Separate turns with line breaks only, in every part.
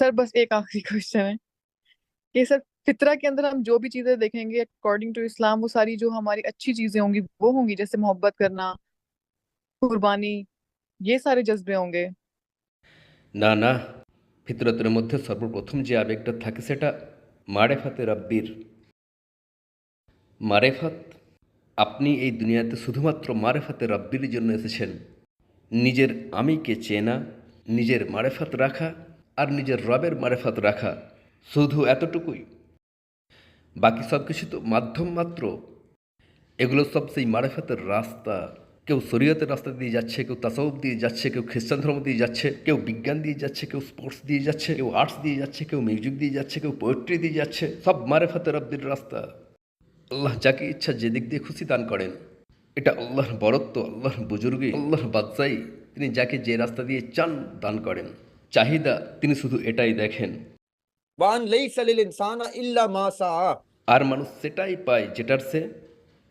Sir बस एक आखिरी क्वेश्चन है कि सर फितरा के अंदर हम जो भी चीजें देखेंगे अकॉर्डिंग टू इस्लाम वो सारी जो हमारी अच्छी चीजें होंगी वो होंगी जैसे मोहब्बत करना कुर्बानी ये सारे जज्बे होंगे
না না ফিতরতের মধ্যে সর্বপ্রথম যে আবেগটা থাকে সেটা মারেফাতে রাব্বির মারেফাত আপনি এই দুনিয়াতে শুধুমাত্র মারেফাতে রাব্বির জন্য এসেছেন নিজের আমিকে চেনা নিজের মারেফাত রাখা আর নিজের রবের মারেফাত রাখা। শুধু এতটুকুই। বাকি সব কিছু তো মাধ্যম মাত্র। এগুলো সব সেই মারেফাতের রাস্তা। কেউ শরীয়তের রাস্তা দিয়ে যাচ্ছে, কেউ তাসাউফ দিয়ে যাচ্ছে, কেউ খ্রিস্টান ধর্ম দিয়ে যাচ্ছে, কেউ বিজ্ঞান দিয়ে যাচ্ছে, কেউ স্পোর্টস দিয়ে যাচ্ছে, কেউ আর্টস দিয়ে যাচ্ছে, কেউ মিউজিক দিয়ে যাচ্ছে, কেউ পোয়েট্রি দিয়ে যাচ্ছে, সব মারেফাতের রব্বির রাস্তা। আল্লাহ যাকে ইচ্ছা যেদিক দিয়ে খুশি দান করেন। এটা আল্লাহর বরত্ব, আল্লাহর বুজুর্গি আল্লাহর বাদশাই তিনি যাকে যে রাস্তা দিয়ে চান দান করেন। চাহিদা তিনি শুধু এটাই দেখেন। আর মানুষ সেটাই পায় যেটার সে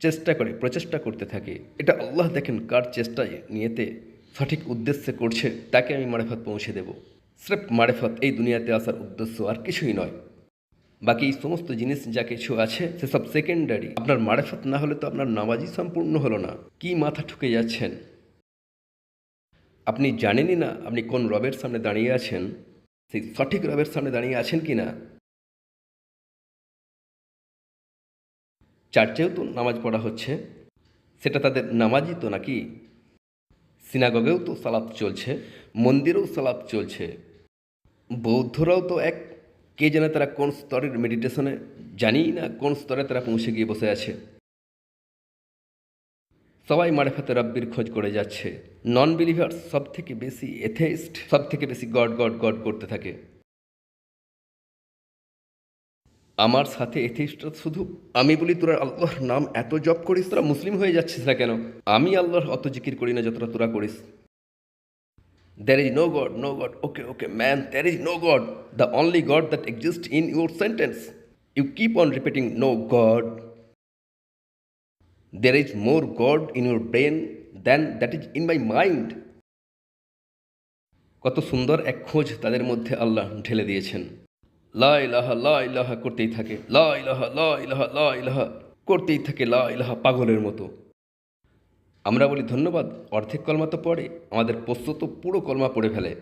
চেষ্টা করে প্রচেষ্টা করতে থাকে। এটা আল্লাহ দেখেন কার চেষ্টায় নিয়েতে সঠিক উদ্দেশ্যে করছে তাকে আমি মারেফত পৌঁছে দেব। স্রেফ মারেফত এই দুনিয়াতে আসার উদ্দেশ্য আর কিছুই নয়। বাকি এই সমস্ত জিনিস যা কিছু আছে সেসব সেকেন্ডারি আপনার মারেফত না হলে তো আপনার নামাজই সম্পূর্ণ হলো না। কি মাথা ঠুকে যাচ্ছেন? আপনি জানেনই না আপনি কোন রবের সামনে দাঁড়িয়ে আছেন? সেই সঠিক রবের সামনে দাঁড়িয়ে আছেন কি না? চার্চেও তো নামাজ পড়া হচ্ছে। সেটা তাদের নামাজই তো নাকি? সিনাগগেও তো সালাপ চলছে, মন্দিরেও সালাত চলছে। বৌদ্ধরাও তো এক, কে জানে তারা কোন স্তরের মেডিটেশনে জানিই না কোন স্তরে তারা পৌঁছে গিয়ে বসে আছে। সবাই মারেফাতে রব্বির খোঁজ করে যাচ্ছে। নন বিলিভার্স সব থেকে বেশি এথেইস্ট সব থেকে বেশি গড গড গড করতে থাকে। আমার সাথে এথিস্টরা শুধু আমি বলি, তোরা আল্লাহর নাম এত জপ করিস, তোরা মুসলিম হয়ে যাচ্ছিস না কেন? আমি আল্লাহর অত জিকির করি না যতটা তোরা করিস। There is no god no god okay okay man there is no god the only god that exist in your sentence you keep on repeating no god there is more God in your brain than that is in my mind. কত সুন্দর এক খোঁজ তাদের মধ্যে আল্লাহ ঢেলে দিয়েছেন। লা করতেই থাকে। করতেই থাকে। লা ইলাহা পাগলের মতো। আমরা বলি ধন্যবাদ। অর্ধেক কলমা তো পড়ে। আমাদের পোষ্য তো পুরো কলমা পড়ে ফেলে।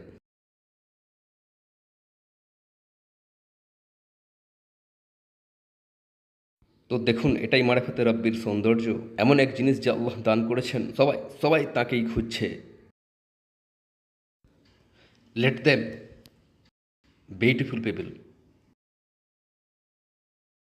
তো দেখুন, এটাই মারেফাতে রব্বির সৌন্দর্য। এমন এক জিনিস যা আল্লাহ দান করেছেন, সবাই সবাই তাকেই খুঁজছে। Let them beautiful people